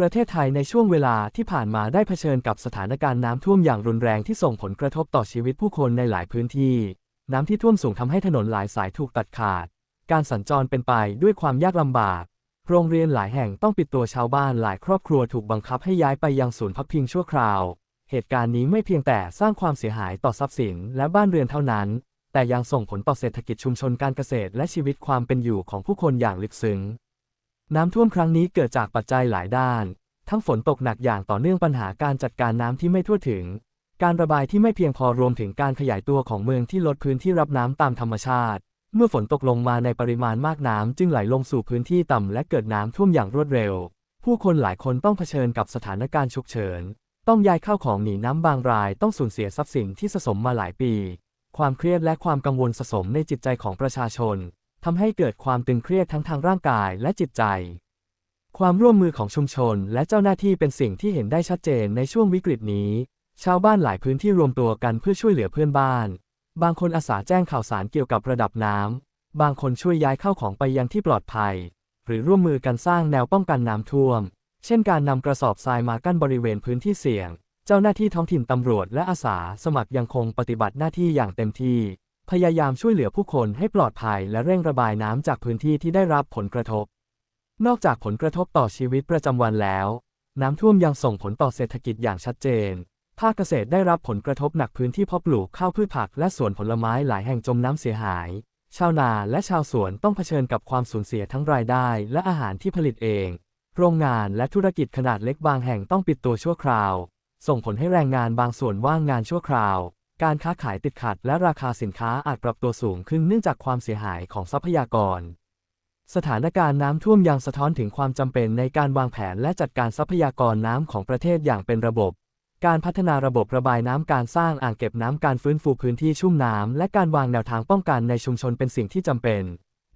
ประเทศไทยในช่วงเวลาที่ผ่านมาได้เผชิญกับสถานการณ์น้ำท่วมอย่างรุนแรงที่ส่งผลกระทบต่อชีวิตผู้คนในหลายพื้นที่ น้ำที่ท่วมสูงทำให้ถนนหลายสายถูกตัดขาด การสัญจรเป็นไปด้วยความยากลำบาก โรงเรียนหลายแห่งต้องปิดตัวชาวบ้านหลายครอบครัวถูกบังคับให้ย้ายไปยังศูนย์พักพิงชั่วคราว เหตุการณ์นี้ไม่เพียงแต่สร้างความเสียหายต่อทรัพย์สินและบ้านเรือนเท่านั้น แต่ยังส่งผลต่อเศรษฐกิจชุมชนการเกษตร และชีวิตความเป็นอยู่ของผู้คนอย่างลึกซึ้ง น้ำท่วมครั้งนี้เกิดจากปัจจัยหลายด้าน ทั้งฝนตกหนักอย่างต่อเนื่องปัญหาการจัดการน้ำที่ไม่ทั่วถึง การระบายที่ไม่เพียงพอรวมถึงการขยายตัวของเมืองที่ลดพื้นที่รับน้ำตามธรรมชาติ เมื่อฝนตกลงมาในปริมาณมากน้ำจึงไหลลงสู่พื้นที่ต่ำและเกิดน้ำท่วมอย่างรวดเร็ว ผู้คนหลายคนต้องเผชิญกับสถานการณ์ฉุกเฉิน ต้องย้ายเข้าของหนีน้ำบางรายต้องสูญเสียทรัพย์สินที่สะสมมาหลายปี ความเครียดและความกังวลสะสมในจิตใจของประชาชน ทำให้เกิดความตึงเครียดทั้งทางร่างกายและจิตใจ ความร่วมมือของชุมชนและเจ้าหน้าที่เป็นสิ่งที่เห็นได้ชัดเจนในช่วงวิกฤตนี้ ชาวบ้านหลายพื้นที่รวมตัวกันเพื่อช่วยเหลือเพื่อนบ้าน บางคนอาสาแจ้งข่าวสารเกี่ยวกับระดับน้ำ บางคนช่วยย้ายเข้าของไปยังที่ปลอดภัย หรือร่วมมือกันสร้างแนวป้องกันน้ำท่วม เช่นการนำกระสอบทรายมากั้นบริเวณพื้นที่เสี่ยง เจ้าหน้าที่ท้องถิ่นตำรวจและอาสาสมัครยังคงปฏิบัติหน้าที่อย่างเต็มที่ พยายามช่วยเหลือผู้คนให้ปลอดภัยและเร่งระบายน้ำจากพื้นที่ที่ได้รับผลกระทบ นอกจากผลกระทบต่อชีวิตประจำวันแล้ว น้ำท่วมยังส่งผลต่อเศรษฐกิจอย่างชัดเจน ภาคเกษตรได้รับผลกระทบหนักพื้นที่เพาะปลูกข้าวพืชผักและสวนผลไม้หลายแห่งจมน้ำเสียหาย ชาวนาและชาวสวนต้องเผชิญกับความสูญเสียทั้งรายได้ และอาหารที่ผลิตเอง โรงงานและธุรกิจขนาดเล็กบางแห่งต้องปิดตัวชั่วคราว ส่งผลให้แรงงานบางส่วนว่างงานชั่วคราว การค้าขายติดขัดและราคาสินค้าอาจปรับตัวสูงขึ้นเนื่องจากความเสียหายของทรัพยากร สถานการณ์น้ำท่วมยังสะท้อนถึงความจำเป็นในการวางแผนและจัดการทรัพยากรน้ำของประเทศอย่างเป็นระบบ การพัฒนาระบบระบายน้ำการสร้างอ่างเก็บน้ำการฟื้นฟูพื้นที่ชุ่มน้ำและการวางแนวทางป้องกันในชุมชนเป็นสิ่งที่จำเป็น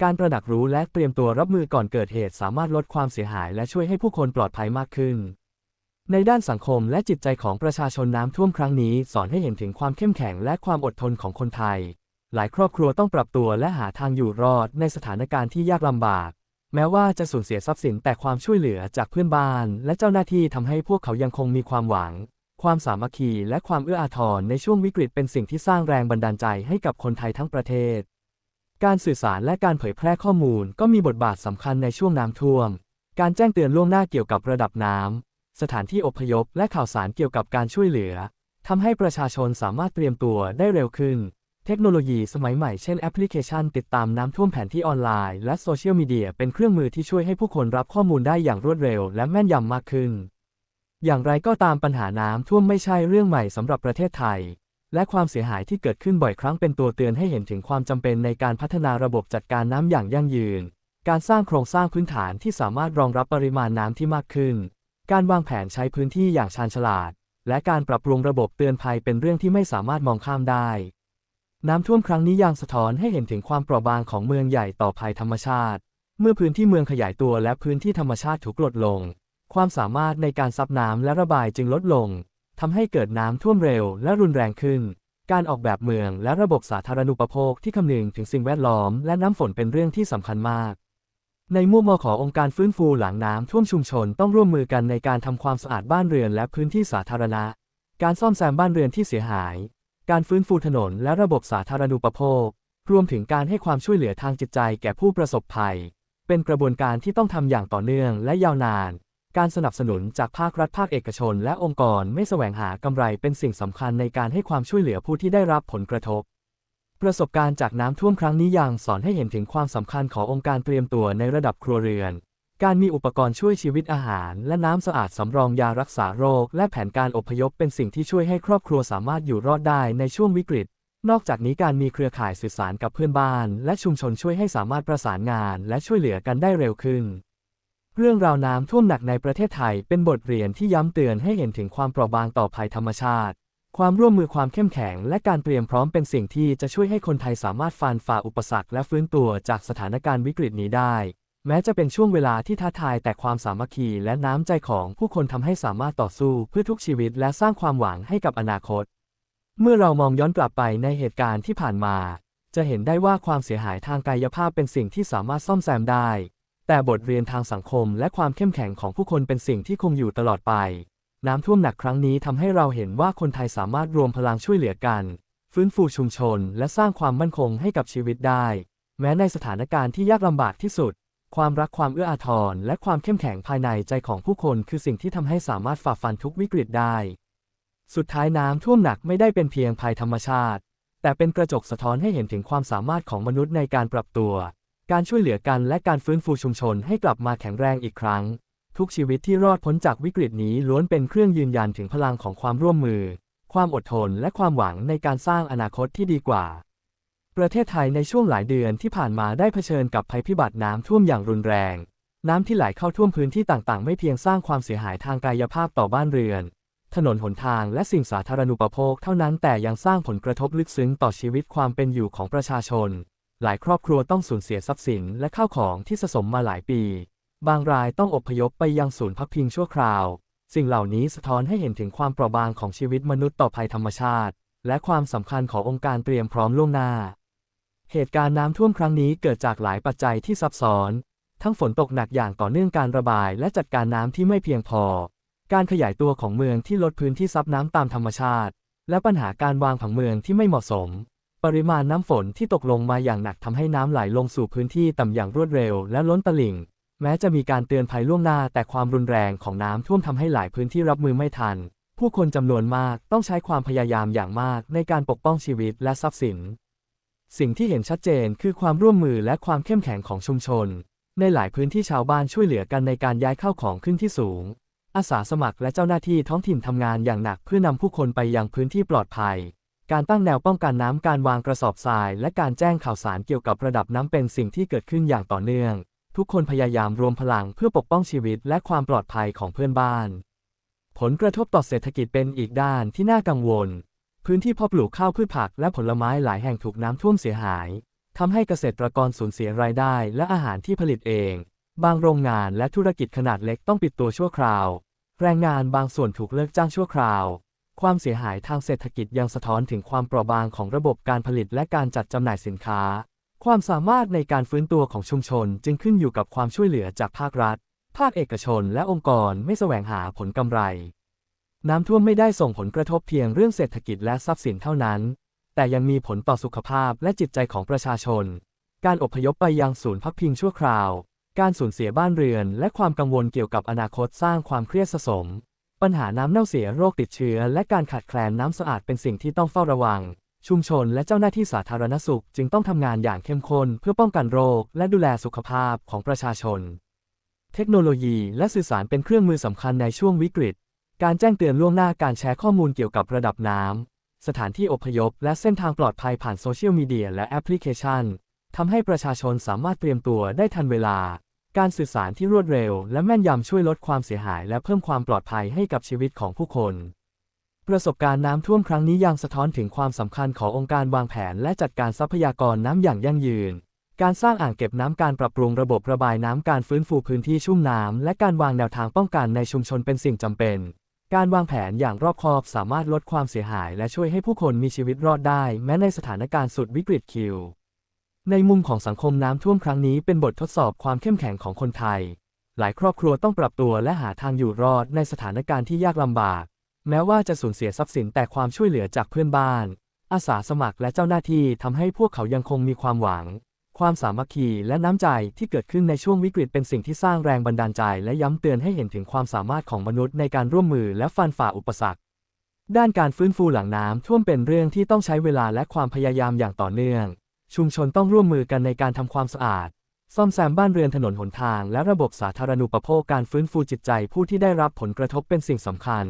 การตระหนักรู้และเตรียมตัวรับมือก่อนเกิดเหตุสามารถลดความเสียหายและช่วยให้ผู้คนปลอดภัยมากขึ้น ในด้านสังคมและจิตใจของประชาชนน้ำท่วมครั้งนี้ สอนให้เห็นถึงความเข้มแข็งและความอดทนของคนไทย หลายครอบครัวต้องปรับตัวและหาทางอยู่รอดในสถานการณ์ที่ยากลำบาก แม้ว่าจะสูญเสียทรัพย์สินแต่ความช่วยเหลือจากเพื่อนบ้าน และเจ้าหน้าที่ทำให้พวกเขายังคงมีความหวัง ความสามัคคีและความเอื้ออาทรในช่วงวิกฤตเป็นสิ่งที่สร้างแรงบันดาลใจให้กับคนไทยทั้งประเทศ การสื่อสารและการเผยแพร่ข้อมูลก็มีบทบาทสำคัญในช่วงน้ำท่วม การแจ้งเตือนล่วงหน้าเกี่ยวกับระดับน้ำ สถานที่อพยพและข่าวสารเกี่ยวกับการช่วยเหลือทำให้ประชาชนสามารถเตรียมตัวได้เร็วขึ้น เทคโนโลยีสมัยใหม่เช่นแอปพลิเคชันติดตามน้ำท่วมแผนที่ออนไลน์และโซเชียลมีเดียเป็นเครื่องมือที่ช่วยให้ผู้คนรับข้อมูลได้อย่างรวดเร็วและแม่นยำมากขึ้น อย่างไรก็ตามปัญหาน้ำท่วมไม่ใช่เรื่องใหม่สำหรับประเทศไทย และความเสียหายที่เกิดขึ้นบ่อยครั้งเป็นตัวเตือนให้เห็นถึงความจำเป็นในการพัฒนาระบบจัดการน้ำอย่างยั่งยืน การสร้างโครงสร้างพื้นฐานที่สามารถรองรับปริมาณน้ำที่มากขึ้น การวางแผนใช้พื้นที่อย่างชาญฉลาด และการปรับปรุงระบบเตือนภัยเป็นเรื่องที่ไม่สามารถมองข้ามได้ น้ำท่วมครั้งนี้ยังสะท้อนให้เห็นถึงความเปราะบางของเมืองใหญ่ต่อภัยธรรมชาติ เมื่อพื้นที่เมืองขยายตัวและพื้นที่ธรรมชาติถูกลดลง ความสามารถในการซับน้ำและระบายจึงลดลงทำให้เกิดน้ำท่วมเร็วและรุนแรงขึ้น การออกแบบเมืองและระบบสาธารณูปโภคที่คำนึงถึงสิ่งแวดล้อมและน้ำฝนเป็นเรื่องที่สำคัญมาก ในมุมมองขององค์การฟื้นฟูหลังน้ำท่วมชุมชนต้องร่วมมือกันในการทำความสะอาดบ้านเรือนและพื้นที่สาธารณะ การซ่อมแซมบ้านเรือนที่เสียหาย การฟื้นฟูถนนและระบบสาธารณูปโภค รวมถึงการให้ความช่วยเหลือทางจิตใจแก่ผู้ประสบภัย เป็นกระบวนการที่ต้องทำอย่างต่อเนื่องและยาวนาน การสนับสนุนจากภาครัฐภาคเอกชน และองค์กรไม่แสวงหากำไรเป็นสิ่งสำคัญในการให้ความช่วยเหลือผู้ที่ได้รับผลกระทบ ประสบการณ์จากน้ำท่วมครั้งนี้ยังสอนให้เห็นถึงความสำคัญขององค์การเตรียมตัวในระดับครัวเรือน การมีอุปกรณ์ช่วยชีวิตอาหาร และน้ำสะอาดสำรองยารักษาโรค และแผนการอพยพเป็นสิ่งที่ช่วยให้ครอบครัวสามารถอยู่รอดได้ในช่วงวิกฤต นอกจากนี้การมีเครือข่ายสื่อสารกับเพื่อนบ้าน และชุมชนช่วยให้สามารถประสานงาน และช่วยเหลือกันได้เร็วขึ้น เรื่องราวน้ำท่วมหนักในประเทศไทยเป็นบทเรียนที่ย้ำเตือนให้เห็นถึงความเปราะบางต่อภัยธรรมชาติ ความร่วมมือความเข้มแข็งและการเตรียมพร้อมเป็นสิ่งที่จะช่วยให้คนไทยสามารถฟันฝ่าอุปสรรคและฟื้นตัวจากสถานการณ์วิกฤตนี้ได้ แม้จะเป็นช่วงเวลาที่ท้าทายแต่ความสามัคคีและน้ำใจของผู้คนทำให้สามารถต่อสู้เพื่อทุกชีวิตและสร้างความหวังให้กับอนาคต เมื่อเรามองย้อนกลับไปในเหตุการณ์ที่ผ่านมา จะเห็นได้ว่าความเสียหายทางกายภาพเป็นสิ่งที่สามารถซ่อมแซมได้ แต่บทเรียนทางสังคมและความเข้มแข็งของผู้คนเป็นสิ่งที่คงอยู่ตลอดไป น้ำท่วมหนักครั้งนี้ทำให้เราเห็นว่าคนไทยสามารถรวมพลังช่วยเหลือกัน ฟื้นฟูชุมชน และสร้างความมั่นคงให้กับชีวิตได้ แม้ในสถานการณ์ที่ยากลำบากที่สุด ความรักความเอื้ออาทร และความเข้มแข็งภายในใจของผู้คนคือสิ่งที่ทำให้สามารถฝ่าฟันทุกวิกฤตได้ สุดท้ายน้ำท่วมหนักไม่ได้เป็นเพียงภัยธรรมชาติ แต่เป็นกระจกสะท้อนให้เห็นถึงความสามารถของมนุษย์ในการปรับตัว การช่วยเหลือกันและการฟื้นฟูชุมชนให้กลับมาแข็งแรงอีกครั้ง ทุกชีวิตที่รอดพ้นจากวิกฤตนี้ล้วนเป็นเครื่องยืนยันถึงพลังของความร่วมมือ ความอดทนและความหวังในการสร้างอนาคตที่ดีกว่า ประเทศไทยในช่วงหลายเดือนที่ผ่านมาได้เผชิญกับภัยพิบัติน้ำท่วมอย่างรุนแรง น้ำที่ไหลเข้าท่วมพื้นที่ต่างๆ ไม่เพียงสร้างความเสียหายทางกายภาพต่อบ้านเรือน ถนนหนทางและสิ่งสาธารณูปโภคเท่านั้นแต่ยังสร้างผลกระทบลึกซึ้งต่อชีวิตความเป็นอยู่ของประชาชน หลายครอบครัวต้องสูญเสียทรัพย์สินและข้าวของที่สะสมมาหลายปี บางรายต้องอพยพไปยังศูนย์พักพิงชั่วคราว สิ่งเหล่านี้สะท้อนให้เห็นถึงความเปราะบางของชีวิตมนุษย์ต่อภัยธรรมชาติ และความสำคัญขององค์การเตรียมพร้อมล่วงหน้า เหตุการณ์น้ำท่วมครั้งนี้เกิดจากหลายปัจจัยที่ซับซ้อน ทั้งฝนตกหนักอย่างต่อเนื่องการระบาย และจัดการน้ำที่ไม่เพียงพอ การขยายตัวของเมืองที่ลดพื้นที่ซับน้ำตามธรรมชาติ และปัญหาการวางผังเมืองที่ไม่เหมาะสมปริมาณน้ำฝนที่ตกลงมาอย่างหนักทำให้น้ำไหลลงสู่พื้นที่ต่ำอย่างรวดเร็วและล้นตลิ่ง แม้จะมีการเตือนภัยล่วงหน้าแต่ความรุนแรงของน้ำท่วมทำให้หลายพื้นที่รับมือไม่ทัน ผู้คนจำนวนมากต้องใช้ความพยายามอย่างมากในการปกป้องชีวิตและทรัพย์สิน สิ่งที่เห็นชัดเจนคือความร่วมมือและความเข้มแข็งของชุมชน ในหลายพื้นที่ชาวบ้านช่วยเหลือกันในการย้ายเข้าของขึ้นที่สูง อาสาสมัครและเจ้าหน้าที่ท้องถิ่นทำงานอย่างหนักเพื่อนำผู้คนไปยังพื้นที่ปลอดภัย การตั้งแนวป้องกันน้ำการวางกระสอบทราย และการแจ้งข่าวสารเกี่ยวกับระดับน้ำเป็นสิ่งที่เกิดขึ้นอย่างต่อเนื่อง ทุกคนพยายามรวมพลังเพื่อปกป้องชีวิตและความปลอดภัยของเพื่อนบ้าน ผลกระทบต่อเศรษฐกิจเป็นอีกด้านที่น่ากังวล พื้นที่เพาะปลูกข้าวพืชผักและผลไม้หลายแห่งถูกน้ำท่วมเสียหายทำให้เกษตรกรสูญเสียรายได้และอาหารที่ผลิตเอง บางโรงงานและธุรกิจขนาดเล็กต้องปิดตัวชั่วคราว แรงงานบางส่วนถูกเลิกจ้างชั่วคราว ความเสียหายทางเศรษฐกิจยังสะท้อนถึงความเปราะบางของระบบการผลิตและการจัดจำหน่ายสินค้า ความสามารถในการฟื้นตัวของชุมชนจึงขึ้นอยู่กับความช่วยเหลือจากภาครัฐ ภาคเอกชนและองค์กรไม่แสวงหาผลกำไร น้ำท่วมไม่ได้ส่งผลกระทบเพียงเรื่องเศรษฐกิจและทรัพย์สินเท่านั้น แต่ยังมีผลต่อสุขภาพและจิตใจของประชาชน การอพยพไปยังศูนย์พักพิงชั่วคราว การสูญเสียบ้านเรือน และความกังวลเกี่ยวกับอนาคตสร้างความเครียดสะสม ปัญหาน้ำเน่าเสียโรคติดเชื้อ และการขาดแคลนน้ำสะอาดเป็นสิ่งที่ต้องเฝ้าระวัง ชุมชนและเจ้าหน้าที่สาธารณสุขจึงต้องทำงานอย่างเข้มข้นเพื่อป้องกันโรค และดูแลสุขภาพของประชาชน เทคโนโลยีและสื่อสารเป็นเครื่องมือสำคัญในช่วงวิกฤต การแจ้งเตือนล่วงหน้าการแชร์ข้อมูลเกี่ยวกับระดับน้ำสถานที่อพยพ และเส้นทางปลอดภัยผ่านโซเชียลมีเดียและแอปพลิเคชันทำให้ประชาชนสามารถเตรียมตัวได้ทันเวลา การสื่อสารที่รวดเร็ว และแม่นยำช่วยลดความเสียหาย และเพิ่มความปลอดภัยให้กับชีวิตของผู้คน ประสบการณ์น้ำท่วมครั้งนี้ยังสะท้อนถึงความสำคัญขององค์การวางแผนและจัดการทรัพยากรน้ำอย่างยั่งยืน การสร้างอ่างเก็บน้ำการปรับปรุงระบบระบายน้ำการฟื้นฟูพื้นที่ชุ่มน้ำและการวางแนวทางป้องกันในชุมชนเป็นสิ่งจำเป็น การวางแผนอย่างรอบคอบสามารถลดความเสียหายและช่วยให้ผู้คนมีชีวิตรอดได้ แม้ในสถานการณ์สุดวิกฤตคิว ในมุมของสังคมน้ำท่วมครั้งนี้เป็นบททดสอบความเข้มแข็งของคนไทย หลายครอบครัวต้องปรับตัวและหาทางอยู่รอดในสถานการณ์ที่ยากลำบาก แม้ว่าจะสูญเสียทรัพย์สินแต่ความช่วยเหลือจากเพื่อนบ้าน อาสาสมัครและเจ้าหน้าที่ทำให้พวกเขายังคงมีความหวัง ความสามัคคีและน้ำใจที่เกิดขึ้นในช่วงวิกฤตเป็นสิ่งที่สร้างแรงบันดาลใจ และย้ำเตือนให้เห็นถึงความสามารถของมนุษย์ในการร่วมมือและฟันฝ่าอุปสรรค ด้านการฟื้นฟูหลังน้ำท่วมเป็นเรื่องที่ต้องใช้เวลาและความพยายามอย่างต่อเนื่อง ชุมชนต้องร่วมมือกันในการทำความสะอาดซ่อมแซมบ้านเรือนถนนหนทางและระบบสาธารณูปโภคการฟื้นฟูจิตใจผู้ที่ได้รับผลกระทบเป็นสิ่งสำคัญ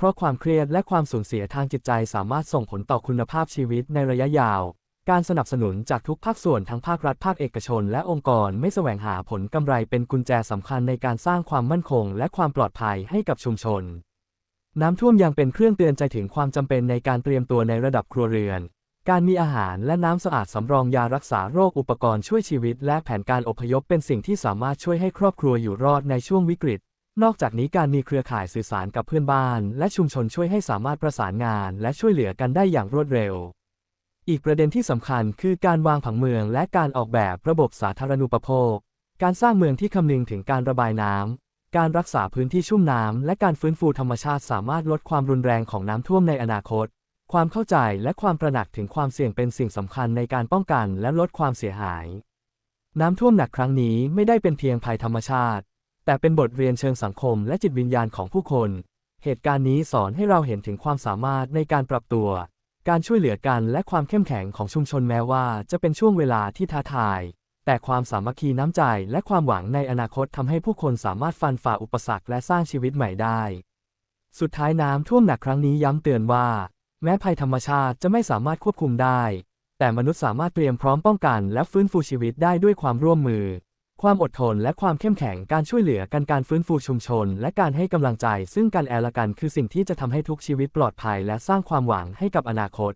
เพราะความเครียดและความสูญเสียทางจิตใจสามารถส่งผลต่อคุณภาพชีวิตในระยะยาว การสนับสนุนจากทุกภาคส่วนทั้งภาครัฐภาคเอกชน และองค์กรไม่แสวงหาผลกำไรเป็นกุญแจสำคัญในการสร้างความมั่นคง และความปลอดภัยให้กับชุมชน น้ำท่วมยังเป็นเครื่องเตือนใจถึงความจำเป็นในการเตรียมตัวในระดับครัวเรือน การมีอาหารและน้ำสะอาดสำรองยารักษาโรคอุปกรณ์ช่วยชีวิต และแผนการอพยพเป็นสิ่งที่สามารถช่วยให้ครอบครัวอยู่รอดในช่วงวิกฤต นอกจากนี้การมีเครือข่ายสื่อสารกับเพื่อนบ้าน และชุมชนช่วยให้สามารถประสานงานและช่วยเหลือกันได้อย่างรวดเร็ว อีกประเด็นที่สำคัญคือการวางผังเมืองและการออกแบบระบบสาธารณูปโภค การสร้างเมืองที่คำนึงถึงการระบายน้ำ การรักษาพื้นที่ชุ่มน้ำและการฟื้นฟูธรรมชาติสามารถลดความรุนแรงของน้ำท่วมในอนาคต ความเข้าใจและความตระหนักถึงความเสี่ยงเป็นสิ่งสำคัญในการป้องกันและลดความเสียหาย น้ำท่วมหนักครั้งนี้ไม่ได้เป็นเพียงภัยธรรมชาติ แต่เป็นบทเรียนเชิงสังคมและจิตวิญญาณของผู้คน เหตุการณ์นี้สอนให้เราเห็นถึงความสามารถในการปรับตัว การช่วยเหลือกันและความเข้มแข็งของชุมชนแม้ว่าจะเป็นช่วงเวลาที่ท้าทาย แต่ความสามัคคีน้ำใจและความหวังในอนาคตทำให้ผู้คนสามารถฟันฝ่าอุปสรรคและสร้างชีวิตใหม่ได้ สุดท้ายน้ำท่วมหนักครั้งนี้ย้ำเตือนว่า แม้ภัยธรรมชาติจะไม่สามารถควบคุมได้ แต่มนุษย์สามารถเตรียมพร้อมป้องกันและฟื้นฟูชีวิตได้ด้วยความร่วมมือ ความอดทนและความเข้มแข็งการช่วยเหลือกันการฟื้นฟูชุมชน และการให้กำลังใจซึ่งกันและกันคือสิ่งที่จะทำให้ทุกชีวิตปลอดภัย และสร้างความหวังให้กับอนาคต